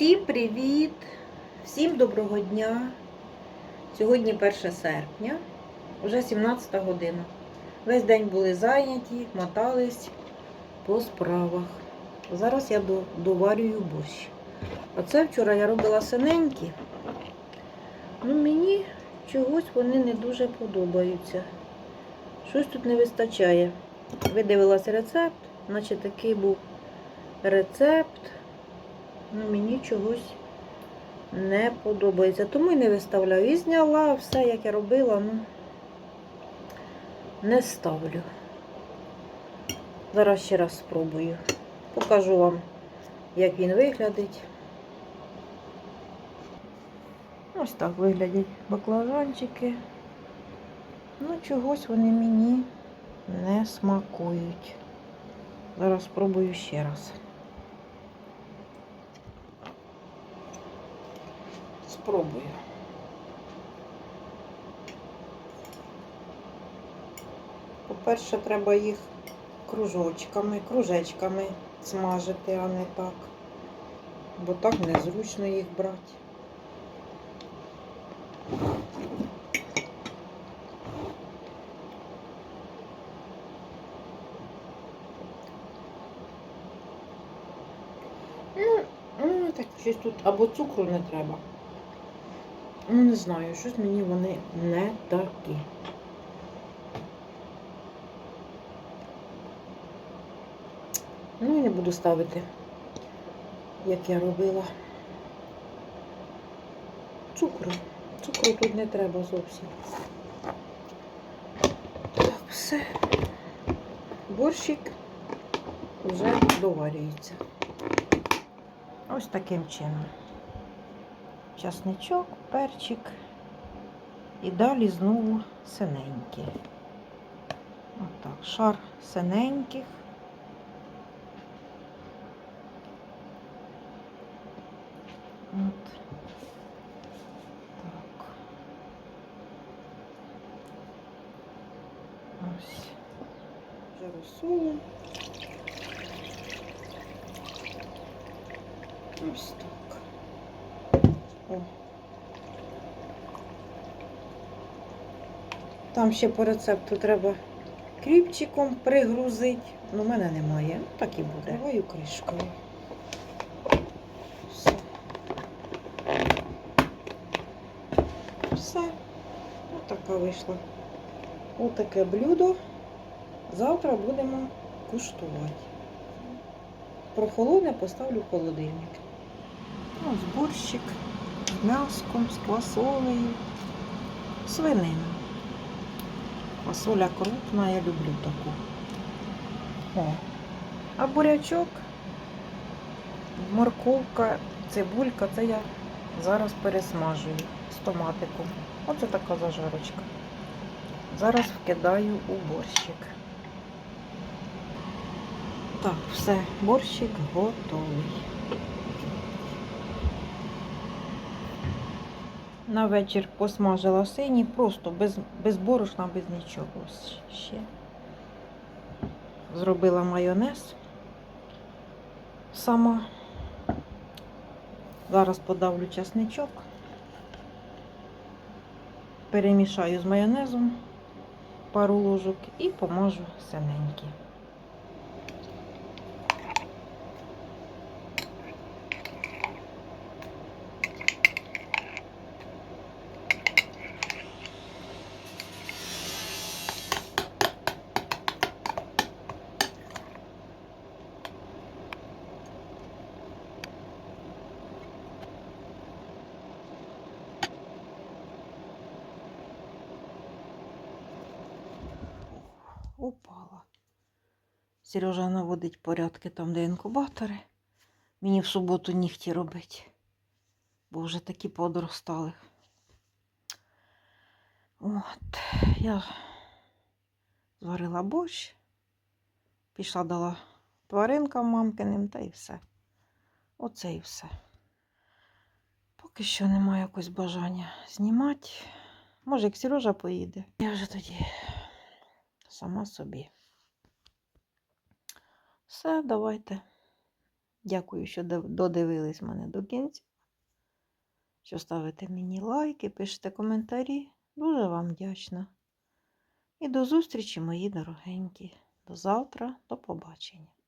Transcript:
Всім привіт! Всім доброго дня! Сьогодні 1 серпня, вже 17 година. Весь день були зайняті, мотались по справах. Зараз я доварюю борщ. Оце вчора я робила синенькі. Ну, мені чогось вони не дуже подобаються. Щось тут не вистачає. Видивилась рецепт, наче такий був рецепт. Ну, мені чогось не подобається. Тому і не виставляю. І зняла все, як я робила, ну не ставлю. Зараз ще раз спробую. Покажу вам, як він виглядить. Ось так виглядять баклажанчики. Ну, чогось вони мені не смакують. Зараз спробую ще раз. Спробую. По-перше, треба їх кружочками, кружечками смажити, а не так. Бо так незручно їх брати. Ну, ну, так щось тут або цукру не треба. Ну, не знаю, щось мені вони не такі. Ну і не буду ставити, як я робила. Цукру. Цукру тут не треба зовсім. Так, все. Борщик вже доварюється. Ось таким чином. Часничок, перчик і далі знову синенькі. Отак, шар синеньких. От. Так. Ось. Вже. Ось так. О. Там ще по рецепту треба кріпчиком пригрузити. Ну, в мене немає. Ну, так і буде. Даваю кришкою. Все. Все. Ось така вийшла. Ось таке блюдо. Завтра будемо куштувати. Прохолодне поставлю в холодильник. Ось борщик з м'яском, з квасолею, свинина. Квасоля крупна, я люблю таку. О. А бурячок, морковка, цибулька, це я зараз пересмажую з томатиком. Оце така зажарочка. Зараз вкидаю у борщик. Так, все, борщик готовий. На вечір посмажила сині, просто без, без борошна, без нічого. Ще. Зробила майонез сама. Зараз подавлю часничок. Перемішаю з майонезом пару ложок і помажу синенькі. Упала. Сережа наводить порядки там, де інкубатори. Мені в суботу нігті робить, бо вже такі подростали. От, я зварила борщ, пішла дала тваринкам мамкиним та і все. Оце і все. Поки що немає якось бажання знімати. Може, як Сережа поїде. Я вже тоді сама собі. Все, давайте Дякую, що додивились мене до кінця. Що ставите мені лайки, пишете коментарі. Дуже вам вдячна. І до зустрічі, мої дорогенькі. До завтра, до побачення.